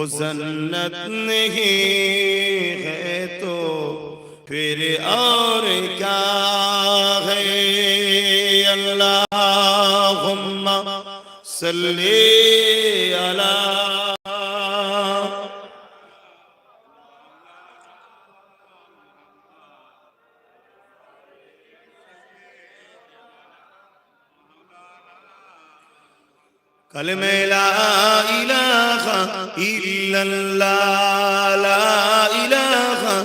وہ نہیں ہے تو پھر اور کیا ہے؟ اللہم صلی علی کلمہ لا ইল্লাল্লাহ লা ইলাহা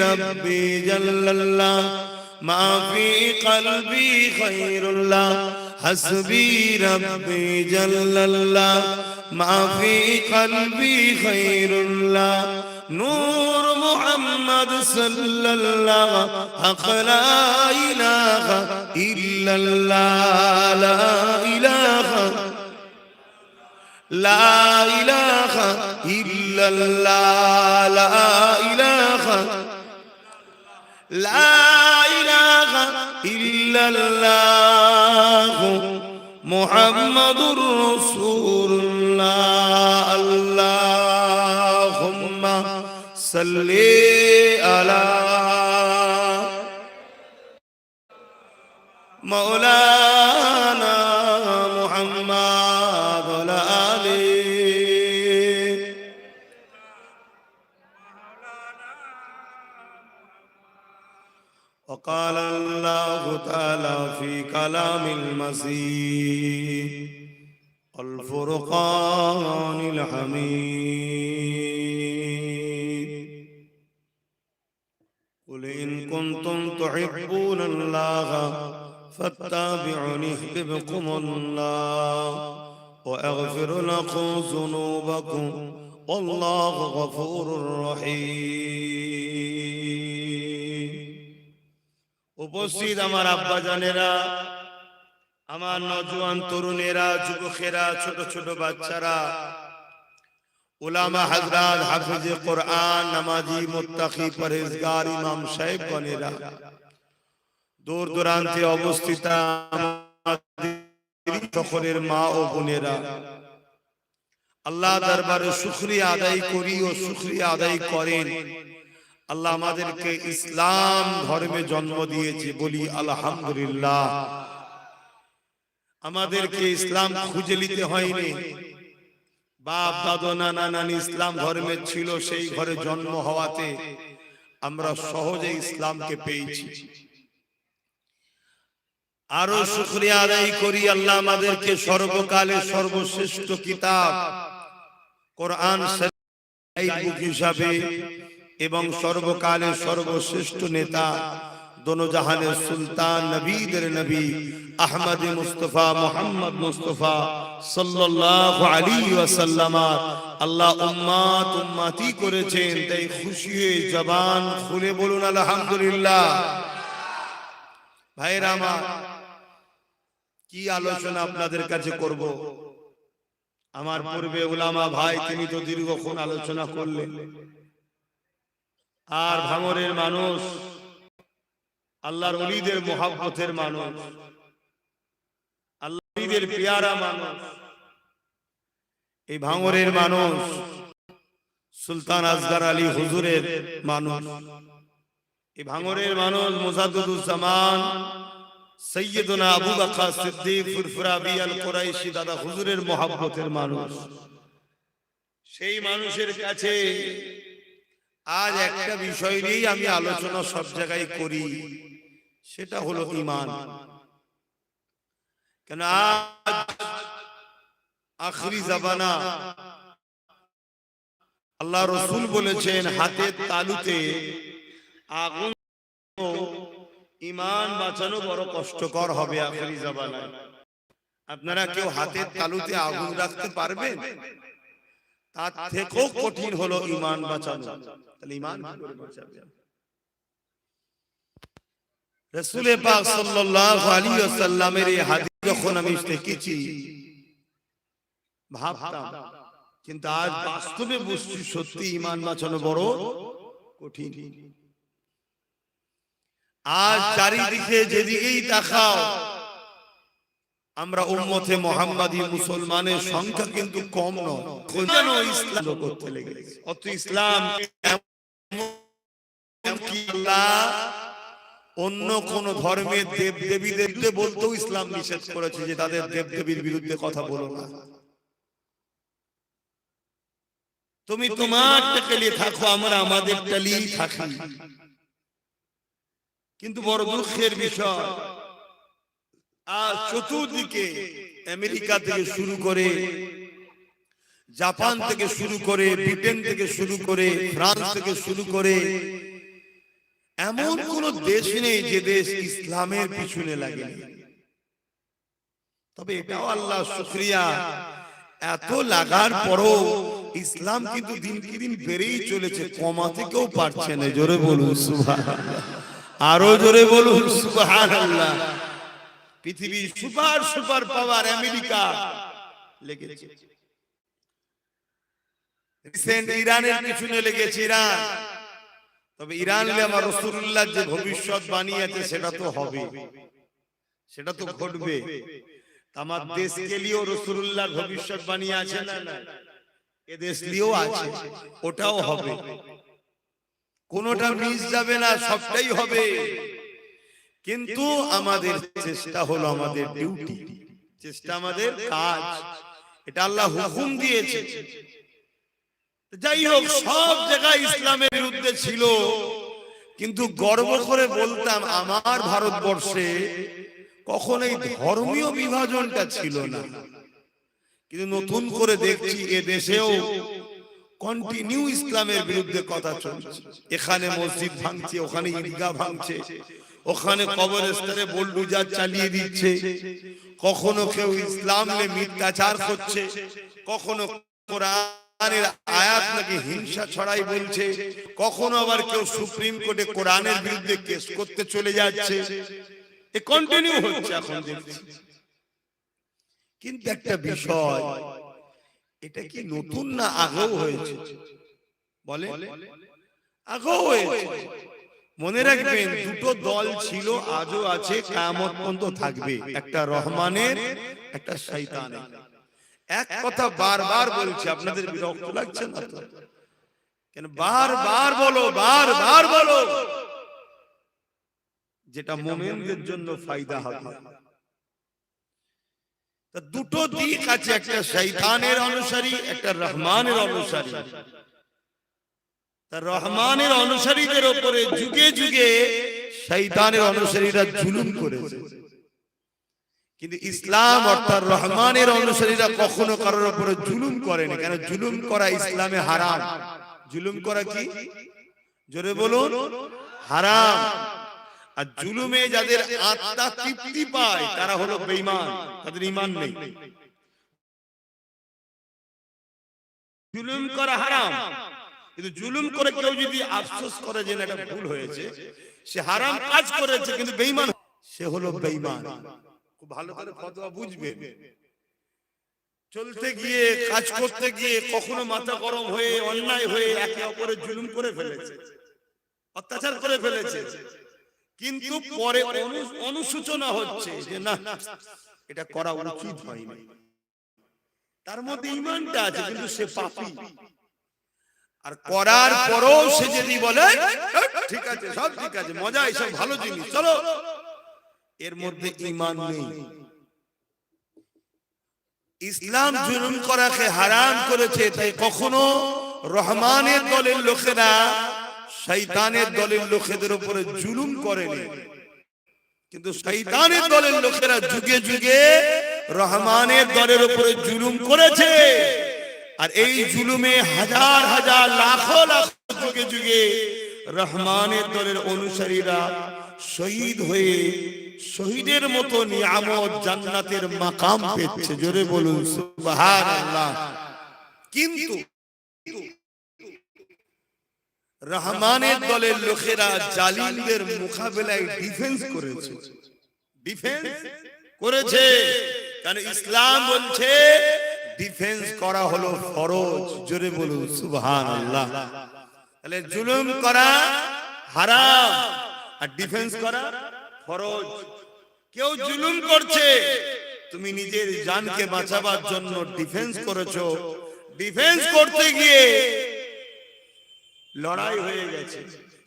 ربي جل الله ما في قلبي خير الله حسبي ربي جل الله ما في قلبي خير الله نور محمد صلى الله حق لا إله إلا الله لا إله لا إله إلا الله لا إله لا إله إلا الله محمد رسول صل على مولانا محمد وعلى وقال الله تعالى في كلام المسيح উপস্থিত আমার আব্বা জানেরা আমার নজওয়ান তরুণেরা যুবকেরা ছোট ছোট বাচ্চারা উলামা হযরত হাফিজে কোরআন নামাজি মুত্তাকি পরহেজগার ইমাম সাহেব গণেরা। দূর দূরান্তে অবস্থিত সকলের মা ও বোনেরা। আল্লাহ দরবারে শুকরিয়া আদায় করি ও শুকরিয়া আদায় করেন। আল্লাহ আমাদেরকে ইসলাম ধর্মে জন্ম দিয়েছে বলি আলহামদুলিল্লাহ। আমাদেরকে ইসলাম খুঁজে নিতে হয়নি। বাপ দাদু নানা নানি ইসলাম ধর্মে ছিল সেই ঘরে জন্ম হওয়াতে। আমরা সহজে ইসলামকে পেয়েছি। আরও শুক্রিয়া আদায় করি আল্লাহ আমাদেরকে সর্বকালে সর্বশ্রেষ্ঠ কিতাব। কোরআন শরীফ হিসাবে এবং সর্বকালের সর্বশ্রেষ্ঠ নেতা দোনো জাহানের সুলতান নবীদের নবী আহমদ মুস্তফা মোহাম্মদ মুস্তফা সাল্লাল্লাহু আলাইহি ওয়াসাল্লাম আল্লাহ উম্মাত উম্মাতি করেছেন তাই খুশি হয়ে জবান খুলে বলুন আলহামদুলিল্লাহ। ভাইরা আমার কি আলোচনা আপনাদের কাছে করব? আমার পূর্বে উলামা ভাই তিনি তো দীর্ঘক্ষণ আলোচনা করলেন। আর ভাঙরের মানুষ, আল্লাহর অলিদের মহাব্বতের মানুষ আল্লাহ অলিদের পিয়ারা মানুষ, এই ভাঙরের মানুষ, সুলতান আজগার আলী হুজুরের মানুষ। এই ভাঙরের মানুষ মোজাদুজ্জামান সৈয়দনা আবু বকর সিদ্দিক ফুরফুরাবি আল কুরাইশি দাদা হুজুরের মহাব্বতের মানুষ। সেই মানুষের কাছে আজ একটা বিষয় নিয়েই আমি আলোচনা সব জায়গায় করি। সেটা হলো ইমান। কেন আখরি জাবানা আল্লাহ রসুল বলেছেন হাতের তালুতে আগুন ইমান বাঁচানো বড় কষ্টকর হবে আখরি জাবানায়। আপনারা কেউ হাতের তালুতে আগুন রাখতে পারবেন? তার থেকেও কঠিন হলো ইমান বাঁচানো। তাহলে ইমান কি করে বাঁচাবে রসুলে পাক সাল্লাল্লাহু আলাইহি ওয়াসাল্লামের এই হাদিস যখন আমি দেখেছি ভাবতাম। কিন্তু আজ বাস্তবে বুঝছি সত্যি ইমান বাঁচানো বড় কঠিন। আজ চারিদিকে যেদিকেই তাকাও আমরা উম্মতে মোহাম্মদী মুসলমানের সংখ্যা কিন্তু কম নয়। ইসলাম করতে লেগেছে অত ইসলাম অন্য কোন ধর্মের দেব দেবীদের বলতেও ইসলাম নিষেধ করেছে যে তাদের দেব দেবীর বিরুদ্ধে কথা বলো না। তুমি তোমার নিয়ে থাকো, আমরা আমাদের নিয়েই থাকি। কিন্তু বড় দুঃখের বিষয়, আজ চতুর্দিকে আমেরিকা থেকে শুরু করে জাপান থেকে শুরু করে ব্রিটেন থেকে শুরু করে ফ্রান্স থেকে শুরু করে এমন কোন দেশ নেই যে দেশ ইসলামের পিছনে লাগে তবে এটাও আল্লাহ শুক্রিয়া। এত লাগার পরও ইসলাম কিন্তু দিনকে দিন বেড়েই চলেছে কমাতে কেউ পারছে না জোরে বলুন সুভান আরও জোরে বলুন সুভান আল্লাহ। পৃথিবীর সুপার সুপার পাওয়ার আমেরিকা। লেগেছে। রিসেন্ট ইরানের পিছনে লেগেছে ইরান। তবে ইরান আমার রসুল্লাহ যে ভবিষ্যৎ বানিয়েছে সেটা তো হবে। সেটা তো ঘটবে। আমার দেশকে নিয়েও রসুল্লাহ ভবিষ্যৎ বানিয়ে আছে। না এ দেশ নিয়েও আছে। ওটাও হবে। কোনোটা মিস যাবে না সবটাই হবে। কিন্তু আমাদের চেষ্টা হলো আমাদের ডিউটি চেষ্টা আমাদের কাজ। এটা আল্লাহ হুকুম দিয়েছে। যাই হোক সব জায়গায় ইসলামের বিরুদ্ধে ছিল। কিন্তু গর্ব করে বলতাম, আমার ভারতবর্ষে কখন এই ধর্মীয় বিভাজনটা ছিল না। কিন্তু নতুন করে দেখছি, এ দেশেও কন্টিনিউ ইসলামের বিরুদ্ধে কথা চলছে। এখানে মসজিদ ভাঙছে, ওখানে ঈদগাহ ভাঙছে, ওখানে কবরস্থানে বল্ডুজার চালিয়ে দিচ্ছে। কখনো কেউ ইসলাম নিয়ে মিথ্যাচার করছে, কখনো কোরআনের আয়াত নাকি হিংসা ছড়াই বলছে? কখনো আবার কেউ সুপ্রিম কোর্টে কোরআনের বিরুদ্ধে কেস করতে চলে যাচ্ছে? কন্টিনিউ হচ্ছে এখন কিন্তু একটা বিষয়, এটা কি নতুন না আগেও হয়েছে? বলে? আগেও হয়েছে। মনে রাখবেন, দুটো দল ছিল, আজও আছে, কায়ামত পর্যন্ত থাকবে। একটা রহমানের, একটা শৈতানের এক কথা বারবার বলছি আপনাদের বিরক্ত লাগছে না তো? কেন বারবার বলো বারবার বলো। যেটা মোমেনদের জন্য ফায়দা হবে। তা দুটো দিক আছে একটা শৈতানের অনুসারী একটা রহমানের অনুসারী। তা রহমানের অনুসারীদের উপরে যুগে যুগে শৈতানের অনুসারীরা জুলুম করেছে। কিন্তু ইসলাম অর্থাৎ রহমানের অনুসারীরা কখনো কারোর উপরে জুলুম করেনি। কেন? জুলুম করা ইসলামে হারাম। জুলুম করা কি? জোরে বলুন, হারাম। আর জুলুমে যাদের আত্মা তৃপ্তি পায়, তারা হলো বেঈমান, তাদের ঈমান নেই। জুলুম করা হারাম। কিন্তু জুলুম করে কেউ যদি আফসোস করে যে এটা ভুল হয়েছে, সে হারাম কাজ করেছে, কিন্তু বেঈমান সে হলো বেঈমান। খুব ভালো করে ফতোয়া বুঝবে। চলতে গিয়ে কাজ করতে গিয়ে কখনো মাথা গরম হয়ে অন্যায় হয়ে একে অপরের জুলুম করে ফেলেছে। অত্যাচার করে ফেলেছে। কিন্তু পরে অনুসূচনা হচ্ছে যে না এটা করা উচিত হয়নি। তার মধ্যে ইমানটা আছে কিন্তু সে পাপী। আর করার পরও সে যদি বলে ঠিক আছে সব ঠিক আছে মজা এসব ভালো জিনিস চলো। এর মধ্যে ইমান নেই। ইসলাম জুলুম করাকে হারাম করেছে তাই কখনো রহমানের দলের লোকেরা শৈতানের দলের লোকেদের উপরে জুলুম করেনি কিন্তু শৈতানের দলের লোকেরা যুগে যুগে রহমানের দলের উপরে জুলুম করেছে। আর এই জুলুমে হাজার হাজার লাখো লাখ যুগে যুগে রহমানের দলের অনুসারীরা শহীদ হয়ে শহীদের মতো নিয়ামত জান্নাতের মাকাম পেচ্ছে জোরে বলুন, সুবহানাল্লাহ। কিন্তু রহমানের দলের লোকেরা জালিমদের মোকাবেলায় ডিফেন্স করেছে। ডিফেন্স করেছে। কারণ ইসলাম বলছে, ডিফেন্স করা হলো ফরজ। জোরে বলুন, সুবহানাল্লাহ। তাহলে জুলুম করা হারাম, আর ডিফেন্স করা ফরজ কেউ জুলুম করছে। তুমি নিজের জানকে বাঁচাবার জন্য ডিফেন্স করেছ। ডিফেন্স করতে গিয়ে লড়াই হয়ে গেছে।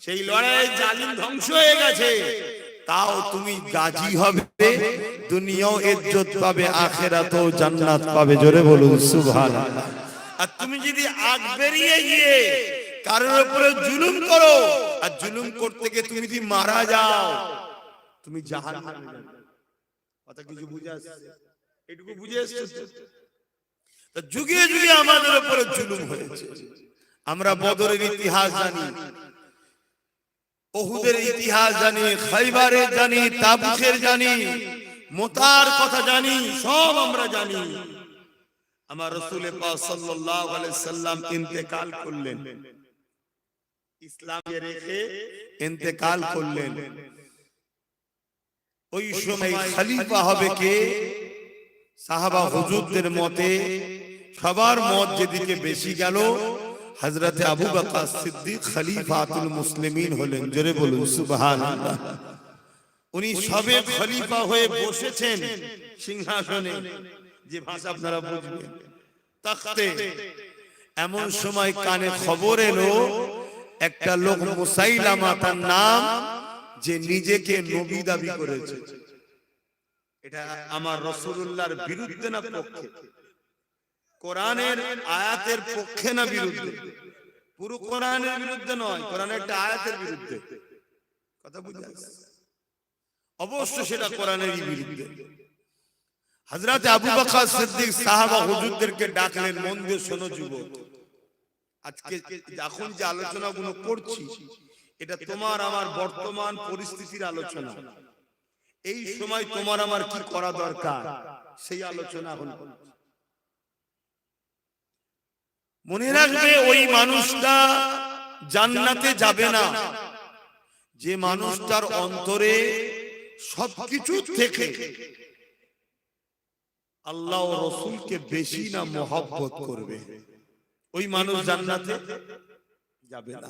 সেই লড়াই জালিম ধ্বংস হয়ে গেছে। তাও তুমি গাজী হবে। দুনিয়াও ইজ্জত পাবে আখেরাতেও জান্নাত পাবে। জোরে বলুন সুবহানাল্লাহ। আর তুমি যদি আগ বেরিয়ে গিয়ে কারোর উপরে জুলুম করো আর জুলুম করতে গিয়ে তুমি যদি মারা যাও তুমি যাবে। কথা কিছু বুঝে আসছে? এটুকু বুঝে আসছে? যুগে যুগে আমাদের উপরে জুলুম হয়েছে। আমরা বদরের ইতিহাস জানি। ওহুদের ইতিহাস জানি খাইবারের জানি তাবুকের জানি মোতার কথা জানি সব আমরা জানি। আমার রসুল সাল্লাল্লাহু আলাইহি সাল্লাম ইন্তেকাল করলেন। ইসলামকে রেখে ইন্তেকাল করলেন। ওই সময় খলিফা হবে কে? সাহাবা হুজুরদের মতে সবার মত যেদিকে বেশি গেল হযরতে আবু বকর সিদ্দিক খলিফাতুল মুসলিমিন হলেন। জোরে বলুন সুবহানাল্লাহ। উনি সবে খলিফা হয়ে বসেছেন। সিংহাসনে। যে ভাষা আপনারা বুঝবেন। তাখতে এমন সময় কানে খবর এলো একটা লোক মুসাইলামা তার নাম যে নিজেকে নবী দাবি করেছে। এটা আমার রসুল্লাহর বিরুদ্ধে না পক্ষে? কোরআনের আয়াতের পক্ষে না বিরুদ্ধে? পুরো কোরআনের বিরুদ্ধে নয় কোরআনের একটা আয়াতের বিরুদ্ধে। কথা বুঝে? অবশ্য সেটা কোরআনেরই বিরুদ্ধে। হযরত আবু বকর সিদ্দিক সাহাবা হুজুরদেরকে ডাকলেন মন দিয়ে শোনো যুবক আজকে এখন যে আলোচনাগুলো করছি এটা তোমার আমার বর্তমান পরিস্থিতির আলোচনা। এই সময় তোমার আমার কি করা দরকার? সেই আলোচনা করছি। মনে রাখবে ওই মানুষটা জান্নাতে যাবে না। যে মানুষটার অন্তরে সবকিছু থেকে আল্লাহ রসুলকে বেশি না মহব্বত করবে। ওই মানুষ জান্নাতে যাবে না।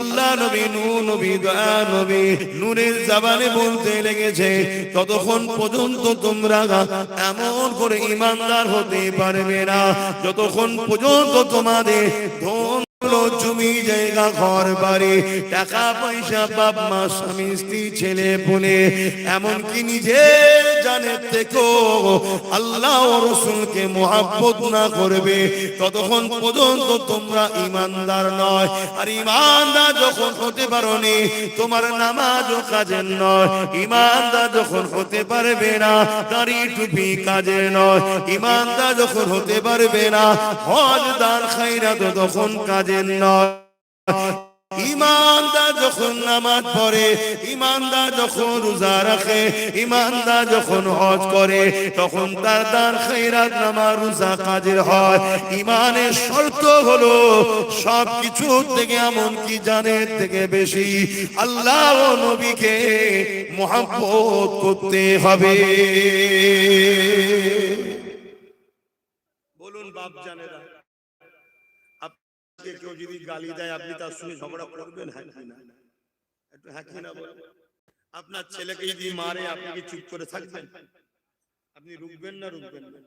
আল্লাহ নবী, নূ, নবী, দয়া নবী, নূরের জবানে বলতে লেগেছে, ততক্ষণ পর্যন্ত তোমরা এমন করে ইমানদার হতে পারবে না। যতক্ষণ পর্যন্ত তোমাদের ধন জমি, জায়গা, ঘর, বাড়ি, টাকা, পয়সা, বাপ, মা, স্বামী, স্ত্রী, ছেলে এমনকি জানের থেকেও আল্লাহ রসুলকে না করবে। ততক্ষণ পর্যন্ত তোমরা ইমানদার নয়। আর ইমানদার যখন হতে পারোনি, তোমার নামাজও কাজের নয়। ইমানদার যখন হতে পারবে না, দাড়ি, টুপি, কাজের নয়। ইমানদার যখন হতে পারবে না হজ দান খাইরাত তখন কাজের নয় ইমানদার যখন নামাজ পড়ে, ইমানদার যখন রোজা রাখে, ইমানদার যখন হজ করে, তখন তার দান খৈরাত নামাজ রোজা কাজের হয়। ইমানের শর্ত হলো সব কিছু থেকে এমন কি জানের থেকে বেশি। আল্লাহ ও নবীকে মহাব্বত করতে হবে। বলুন বাপ জানেরা। আপনাকে কেউ যদি গালি দেয়, আপনি তার সঙ্গে ঝগড়া করবেন? হ্যাঁ কি একটু হ্যাঁ কি না আপনার ছেলেকে যদি মারে, আপনি কি চুপ করে থাকবেন? আপনি রুকবেন না রুকবেন না?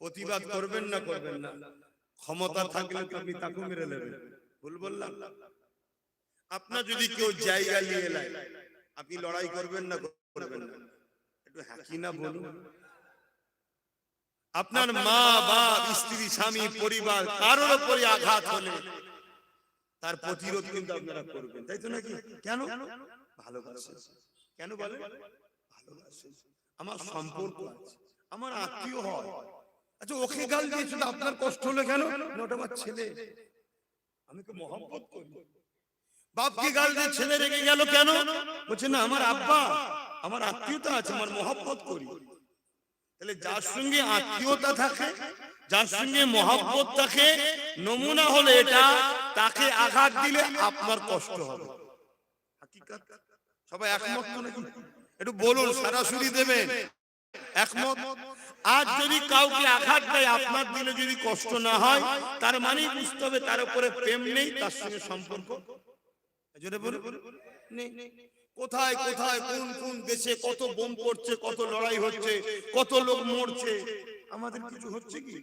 প্রতিবাদ করবেন না করবেন না? ক্ষমতা থাকলে তো আপনি তাকে মেরে নেবেন ভুল বললাম। আপনার যদি কেউ জায়গা নিয়ে নেয়, আপনি লড়াই করবেন না করবেন না? একটু হ্যাঁ কি না বলুন। আপনার মা বাপ স্ত্রী স্বামী পরিবার কারোর উপরে আঘাত হলে তার প্রতিরোধ কিন্তু আপনারা করবেন তাই তো নাকি? কেন? ভালোবাসে। কেন বলে ভালোবাসে। আমার সম্পর্ক আছে আমার আত্মীয় হয়। আচ্ছা ওকে গাল দিয়েছিল আপনার কষ্ট হলো কেন? ওটা আমার ছেলে। আমি তো মহব্বত করি? বাপকে গাল দিয়ে ছেলে রেগে গেল কেন? বলছে না আমার আব্বা আমার আত্মীয়তা আছে আমার মহব্বত করি। তাহলে যার সঙ্গে আত্মীয়তা থাকে যার সঙ্গে মহব্বত থাকে নমুনা হলে এটা তাকে আঘাত দিলে আপনার কষ্ট হবে। সবাই একমত নাকি একটু বলুন সরাসরি দেবেন। একমত? আজ যদি কাউকে আঘাত দেয় আপনার দিলে যদি কষ্ট না হয় তার মানেই বুঝতে হবে তার উপরে প্রেম নেই তার সঙ্গে সম্পর্ক। জোরে নেই। কোথায় কোথায় কোন কোন দেশে কত বোম পড়ছে কত লড়াই হচ্ছে কত লোক মরছে আমাদের কিছু হচ্ছে কি?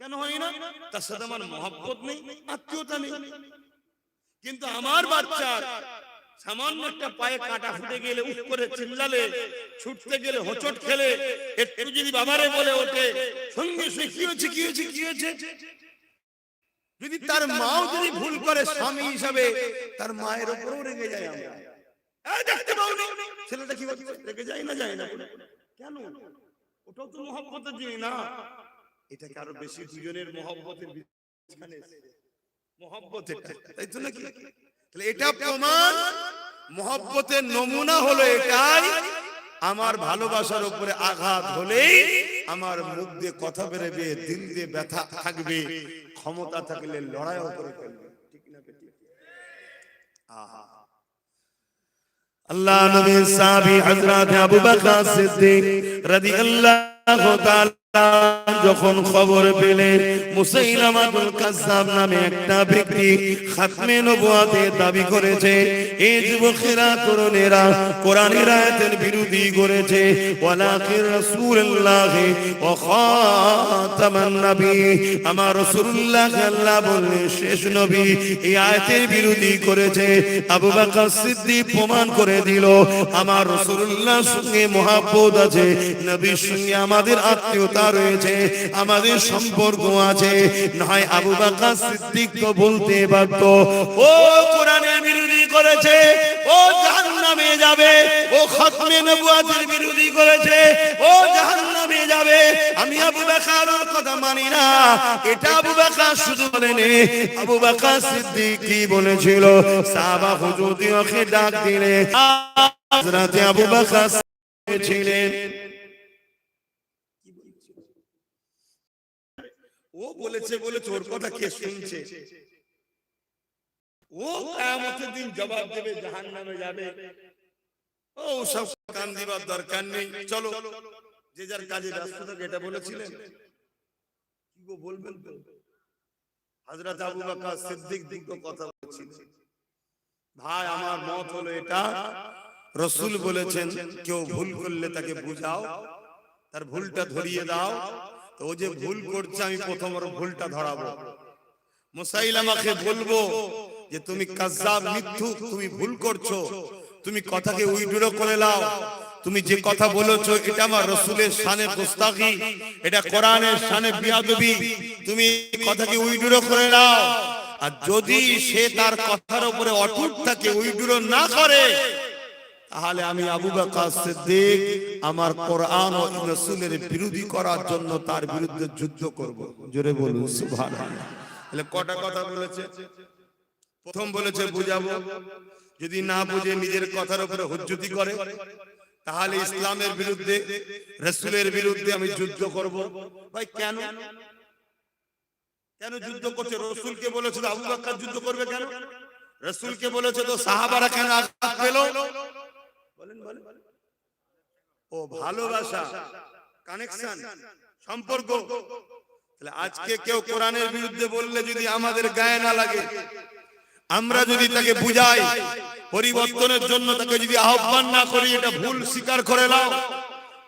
কেন হয় না? তার সাথে আমার মহব্বত নেই আত্মীয়তা নেই। কিন্তু আমার বাচ্চার সামান্য একটা পায়ে কাটা ফুটে গেলে উঠ করে চিল্লালে ছুটতে গেলে হোঁচট খেলে একটু যদি বাবারে বলে ওঠে সঙ্গে সঙ্গে কি হয়েছে কি হয়েছে কি হয়েছে? যদি তার মাও যদি ভুল করে স্বামী হিসাবে তার মায়ের উপরেও রেগে যায় আমরা। দেখতে পাওনি ছেলেটা কি বলছে? রেগে যায় না যায় না। কেন? ওটাও তো মহব্বতের জিনিস না? এটাকে আরও বেশি দুজনের মহব্বতের মাঝখানে এসেছে। তাই তো নাকি? তাহলে এটা প্রমাণ মহব্বতের নমুনা হলো এটাই। আমার ভালোবাসার উপরে আঘাত হলেই আমার মুখ দিয়ে কথা বেরোবে দিল দিয়ে ব্যথা থাকবে ক্ষমতা থাকলে লড়াইও করে ফেলবে। ঠিক না আহা। আল্লাহ নবীর সাহাবী হযরত আবু বকর সিদ্দিক রাদিয়াল্লাহু তাআলা যখন খবর পেলেন মুসাইলামাতুল কাজ্জাব নামে একটা ব্যক্তি খাতমে নবুয়াতে দাবি করেছে এই যুবকেরা, তরুণেরা কোরআনের আয়াতের বিরোধী করেছে ওয়ালাকিন রাসূলুল্লাহ ওয়া খাতামান নবী। আমার রাসূলুল্লাহ আল্লাহ বললেন, শেষ নবী, এই আয়াতের বিরোধী করেছে। আবু বকর সিদ্দিক প্রমাণ করে দিল, আমার রাসূলুল্লাহর সঙ্গে মহব্বত আছে, নবীর সঙ্গে আমাদের আত্মীয়তা রয়েছে, আমাদের সম্পর্ক আছে। নয়, আবু বকর সিদ্দিক তো বলতে পারত, ও কোরআনের বিরোধী করেছে, ও জাহান্নামে যাবে, ও খতমে নবুয়াতের বিরোধী করেছে, ও জাহান্নামে যাবে। আমি আবু বকরের কথা মানি না, এটা আবু বকর শুধু বলেনি, আবু বকর সিদ্দিক কি বলেছিল, সাহাবা হুজুরকে ডাক দিলে, হযরত আবু বকর ছিলেন। ও বলেছে বলে তোর কথা কে শুনছে? ও কিয়ামতের দিন জবাব দেবে, জাহান্নামে যাবে। ও, সব কান দিবার দরকার নেই। চলো, যে যার কাজে ব্যস্ত থাকে এটা বলেছিলেন। কি গো বলবেন? আবু বকর সিদ্দিক দিগ্গ কথা বলছিলেন। ভাই, আমার মত হলো এটা। রসুল বলেছেন, কেউ ভুল করলে তাকে বুঝাও, তার ভুলটা ধরিয়ে দাও। তো ও যে ভুল করছে আমি প্রথম ওর ভুলটা ধরাবো। মুসাইলামাকে বলব যে তুমি কাজ্জাব মিথ্যু তুমি ভুল করছ তুমি কথাকে উইডুরো করে নাও তুমি যে কথা বলেছ এটা আমার রসুলের শানে গোস্তাকি এটা কোরআনের শানে বিয়াদবি। তুমি কথাকে উইডুরো করে নাও আর যদি সে তার কথার উপরে অটুট থাকে উইডুরো না করে তাহলে আমি আবু বকর সিদ্দিক আমার কোরআন ও রাসূলের বিরোধী করার জন্য তার বিরুদ্ধে যুদ্ধ করব। জোরে বলুন, সুবহানাল্লাহ। তাহলে কটা কথা বলেছে? প্রথম বলেছে, বুঝাবো। যদি না বুঝে নিজের কথার উপরে হুজ্জতি করে, তাহলে ইসলামের বিরুদ্ধে, রাসূলের বিরুদ্ধে আমি যুদ্ধ করব। ভাই, কেন? কেন যুদ্ধ করছে? রসুলকে বলেছে আবু বকর যুদ্ধ করবে কেন? রসুলকে বলেছে তো সাহাবারা কেন আঘাত পেল? বলেন বলেন। ও ভালোবাসা কানেকশন সম্পর্ক। তাহলে আজকে কেউ কোরআনের বিরুদ্ধে বললে যদি আমাদের গায়ে না লাগে আমরা যদি তাকে বুঝাই পরিবর্তনের জন্য তাকে যদি আহ্বান না করি এটা ভুল স্বীকার করে নাও।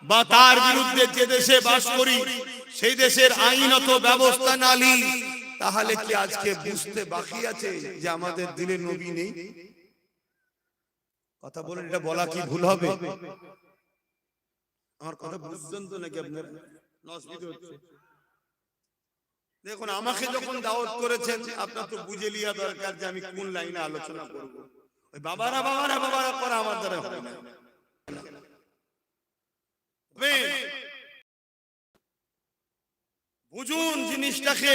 বা তার বিরুদ্ধে যে দেশে বাস করি সেই দেশের আইনত ব্যবস্থা না নিই তাহলে কি আজকে বুঝতে বাকি আছে যে আমাদের দিলে নবী নেই? কথা বলে এটা বলা কি ভুল হবে? আমার কথা বুঝছেন তো নাকি আপনার? নসবিত হচ্ছে। দেখুন আমাকে যখন দাওয়াত করেছেন আপনার তো বুঝে লিয়া দরকার যে আমি কোন লাইনে আলোচনা করব। ওই বাবারা বাবারা বাবারা করা আমার দ্বারা হবে। না। বুঝুন জিনিসটাকে।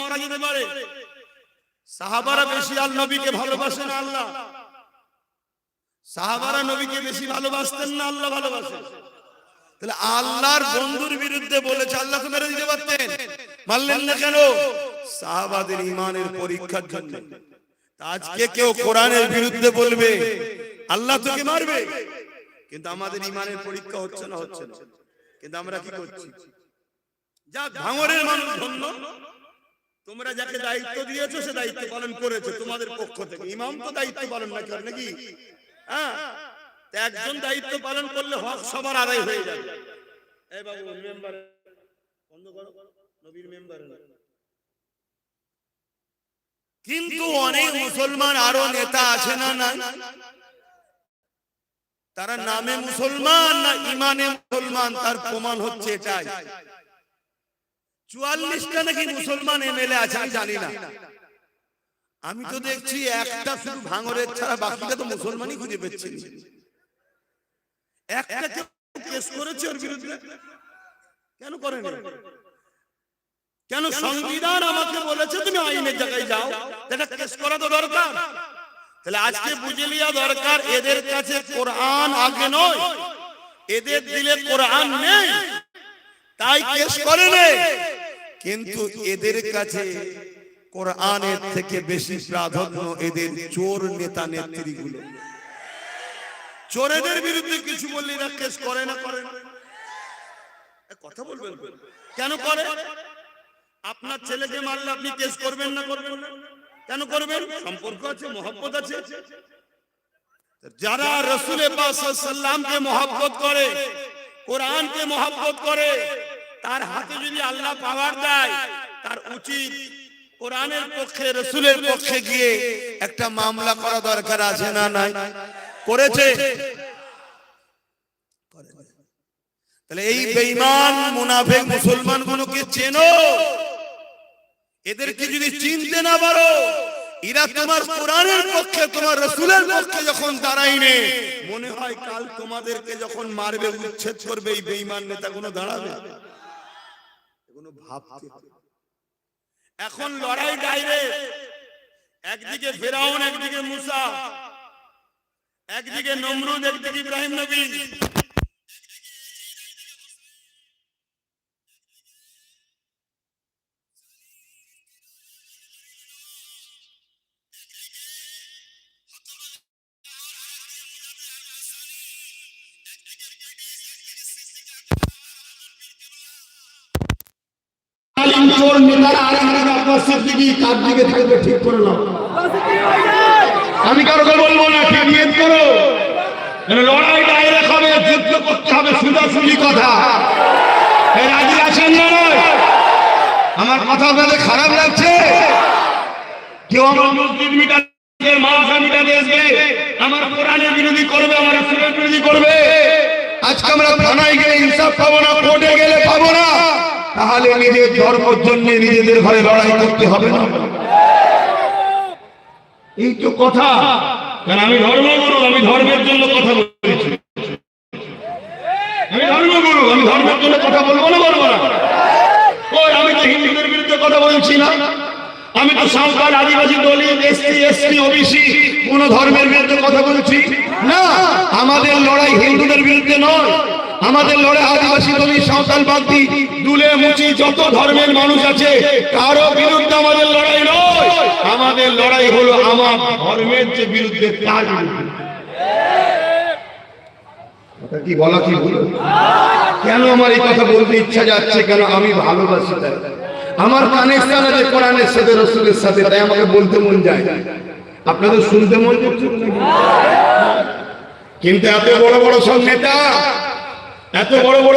মারা যেতে পারে। সাহাবারা বেশি আল নবীকে ভালোবাসেন আল্লাহ। সাহাবারা নবীকে বেশি ভালোবাসতেন না আল্লাহ ভালোবাসেন তাহলে আল্লাহর বন্ধুর বিরুদ্ধে বলেছে, আল্লাহ তো মেরে দিতে পারতেন। মারলেন না কেন? সাহাবাদের ইমানের পরীক্ষার জন্য। আজকে কেউ কোরআনের বিরুদ্ধে বলবে, আল্লাহ তোকে মারবে। কিন্তু আমাদের ইমানের পরীক্ষা হচ্ছে না হচ্ছে না। কিন্তু আমরা কি করছি? যা ভাঙরের মানুষ ধন্য। তোমরা যাকে দায়িত্ব দিয়েছ সে দায়িত্ব পালন করেছে, তোমাদের পক্ষ থেকে। ইমাম তো দায়িত্ব পালন না করে নাকি? হ্যাঁ? একজন দায়িত্ব পালন করলে হক সবার আদায় হয়ে যাবে। এই বাবু, মেম্বার। বন্ধ করো। নবীর মেম্বার কিন্তু অনেক মুসলমান আরও নেতা আছে না না তারা নামে মুসলমান না ইমানে মুসলমান? তার প্রমাণ হচ্ছে এটাই। চুয়াল্লিশটা নাকি মুসলমান এমএলএ আছে, আমি জানি না। আমি তো দেখছি একটা শুধু ভাঙরের ছাড়া বাকিটা তো মুসলমানই খুঁজে পেচ্ছি একটা কেস করেছে ওর বিরুদ্ধে? কেন করেন? কেন সংবিধান আমাকে বলেছে তুমি আইনের জায়গায় যাও? এটা কেস করা তো দরকার। তাহলে আজকে বুঝে লিয়া দরকার, এদের কাছে কোরআন আগে নয়। এদের দিলে কোরআন নেই। তাই কেস করে নেই কিন্তু এদের কাছে কোরআনের থেকে বেশি প্রাধান্য এদের চোর নেতা নেত্রীগুলো। চোরেদের বিরুদ্ধে কিছু বললে এরা কেস করে না। করে কথা বলবেন? কেন করে? আপনার ছেলেকে মারলে আপনি কেস করবেন না করবেন না? কেন করবেন? সম্পর্ক আছে মহব্বত আছে? যারা রসুল সাল্লামকে মহব্বত করে কোরআনকে মহব্বত করে তার হাতে যদি আল্লাহ পাওয়ার দেয়, তার উচিত কোরআনের পক্ষে, রসুলের পক্ষে গিয়ে একটা মামলা করা দরকার আছে না নাই? করেছে? তাহলে এই মুসলমান গুলোকে চেনো। এদেরকে যদি চিনতে না পারো, এরা তোমার কোরআনের পক্ষে, তোমার রসুলের পক্ষে যখন দাঁড়াইনে মনে হয় কাল তোমাদেরকে যখন মারবে, উচ্ছেদ করবে, এই বেঈমান নেতা কোনো দাঁড়াবে। এগুলো ভাবতে। এখন লড়াই ডাইরেক্ট একদিকে ফেরাউন একদিকে মুসা। একদিকে নমরুদ একদিকে ইব্রাহিম নবী। রাজি আমার কথা আপনাদের খারাপ লাগছে? কেউ আমার মসজিদ মিটাতে মাদ্রাসা মিটাতে আসবে আমার কোরআনের বিরোধী করবে, আমার বিরোধী করবে? আজকে আমরা থানায় গেলে ইনসাফ পাবো না, কোর্টে গেলে পাবো না। তাহলে নিজের ধর্মের জন্য নিজেদের ঘরে লড়াই করতে হবে না। এই তো কথা। কারণ আমি ধর্মগুরু আমি ধর্মের জন্য কথা বলছি। আমি ধর্মগুরু আমি ধর্মের জন্য কথা বলব না বলব না। ওই আমি তো হিন্দুদের বিরুদ্ধে কথা বলছি না। আমি তো Santal, Adivasi Dalit S T S T, O B C, কোন ধর্মের বিরুদ্ধে কথা বলছি না। আমাদের লড়াই হিন্দুদের বিরুদ্ধে নয়। আমাদের লড়াই আদিবাসী দলিত সাঁওতাল বাগদি দুলে মুচি যত ধর্মের মানুষ আছে, কারও বিরুদ্ধে আমাদের লড়াই নয়। আমাদের লড়াই হলো আমার ধর্মের যে বিরুদ্ধে তার কি বলা কি ভুল? কেন আমার এই কথা বলতে ইচ্ছা যাচ্ছে? কেন আমি ভালোবাসি আমার কানেকশন আছে কোরআনের সাথে, রসুলের সাথে, তাই আমাকে বলতে মন যায়। আপনাদের শুনতে মন কিন্তু এত বড় বড় সব নেতা এত বড় বড়